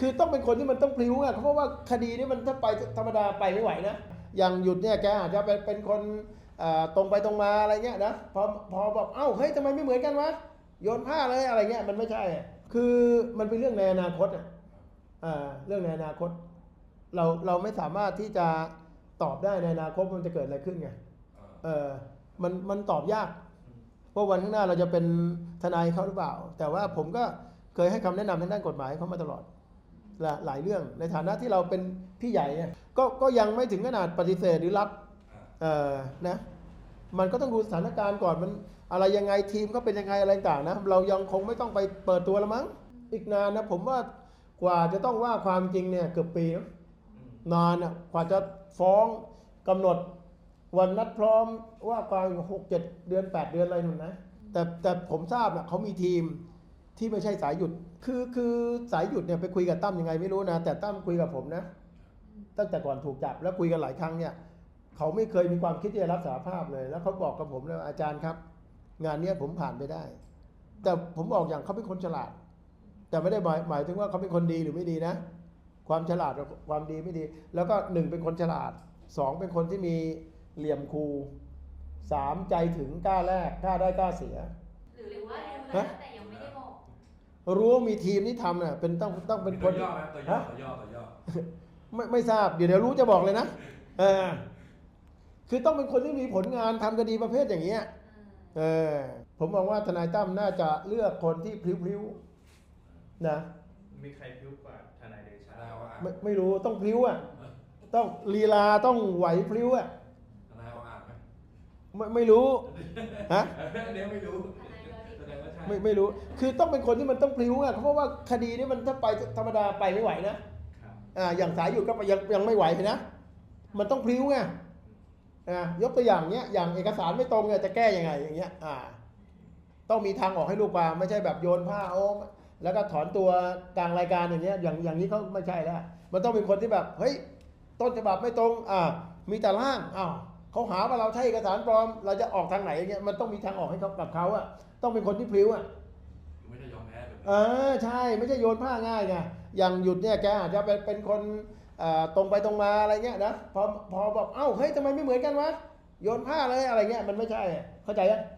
คือต้องเป็นคนที่มันต้องพลิ้วอะเพราะว่าคดีนี้มันถ้าไปธรรมดาไปไม่ไหวนะอย่างหยุดเนี่ยแกอาจจะเป็นเป็นคนตรงไปตรงมาอะไรเงี้ยนะพอพอบอกเอ้าเฮ้ยทำไมไม่เหมือนกันวะโยนผ้าเลยอะไรเงี้ยมันไม่ใช่ คือมันเป็นเรื่องในอนาคตอ่าเรื่องในอนาคต เราเราไม่สามารถที่จะตอบได้ในอนาคตมันจะเกิดอะไรขึ้นไงเออมันมันตอบยากว่าวันข้างหน้าเราจะเป็นทนายเขาหรือเปล่า แต่ว่าผมก็เคยให้คำแนะนำทางด้านกฎหมายเขามาตลอด หลาหลายเรื่องในฐานะที่เราเป็นพี่ใหญ่เนี่ยก็ก็ยังไม่ถึงขนาดปฏิเสธหรือรับเอ่อนะมันก็ต้องดูสถานการณ์ก่อนมันอะไรยังไงทีมก็เป็นยังไงอะไรต่างนะ เรายังคงไม่ต้องไปเปิดตัวแล้วมั้งอีกนานนะผมว่ากว่าจะต้องว่าความจริงเนี่ยเกือบปีนะนานอะกว่าจะฟ้องกำหนดวันนัดพร้อมว่าความหกเจ็ดเดือนแปดเดือนอะไรนู่นนะแต่แต่ผมทราบนะเขามีทีม ที่ไม่ใช่สายหยุด คือคือสายหยุดเนี่ยไปคุยกับตั้มยังไงไม่รู้นะ แต่ตั้มคุยกับผมนะ ตั้งแต่ก่อนถูกจับแล้วคุยกันหลายครั้งเนี่ย เขาไม่เคยมีความคิดที่จะรับสารภาพเลย แล้วเขาบอกกับผมเลยว่าอาจารย์ครับ งานเนี้ยผมผ่านไปได้ แต่ผมบอกอย่างเขาเป็นคนฉลาด แต่ไม่ได้หมายหมายถึงว่าเขาเป็นคนดีหรือไม่ดีนะ ความฉลาดกับความดีไม่ดี แล้วก็หนึ่งเป็นคนฉลาดสองเป็นคนที่มีเหลี่ยมครูสามใจถึงกล้าแลกกล้าได้กล้าเสีย หรือว่ารู้แล้วแต่ยังไม่ได้บอก รู้ว่ามีทีมที่ทำเนี่ยเป็นต้องต้องเป็นคตัวนย่อไหมตัวย่อฮะ ตัวย่อตัวย่อไม่ไม่ทราบเดี๋ยวเดี๋ยวรู้จะบอกเลยนะเออคือต้องเป็นคนที่มีผลงานทำคดีประเภทอย่างเงี้ยเออผมมองว่าทนายตั้มน่าจะเลือกคนที่พลิ้วๆนะ มีใครพิ้วกว่าทนายเดชาทนายว่าอ่านไม่ไม่รู้ต้องพลิ้วอะต้องลีลาต้องไหวพลิ้วอะทนายว่าอ่านไหมไม่ไม่รู้ฮะ เดี๋ยวไม่รู้ ไม่ไม่รู้ คือต้องเป็นคนที่มันต้องพลิ้วอะเพราะว่าคดีนี้มันถ้าไปธรรมดาไปไม่ไหวนะครับอ่าอย่างสายหยุดก็ยังยังไม่ไหวนะ มันต้องพลิ้วไงอ่ายกตัวอย่างเนี้ยอย่างเอกสารไม่ตรงเนี่ยจะแก้ยังไงอย่างเงี้ยอ่า ต้องมีทางออกให้ลูกความไม่ใช่แบบโยนผ้าโอ้มแล้วก็ถอนตัวกลางรายการอย่างเงี้ยอย่างอย่างนี้เขาไม่ใช่แล้วมันต้องเป็นคนที่แบบเฮ้ยต้นฉบับไม่ตรงอ่ามีแต่ร่างอ้าว เขาหาว่าเราใช้เอกสารปลอม เราจะออกทางไหนอย่างเงี้ยมันต้องมีทางออกให้เขากับเขาอะต้องเป็นคนที่พลิ้วอะไม่ได้ยอมแพ้เลยเออใช่ไม่ใช่โยนผ้าง่ายไงอย่างหยุดเนี่ยแกอาจจะเป็นเป็นคนเอ่อตรงไปตรงมาอะไรเงี้ยนะพอพอบอกเอ้าเฮ้ยทำไมไม่เหมือนกันวะโยนผ้าเลยอะไรเงี้ยมันไม่ใช่อะเข้าใจยังอืม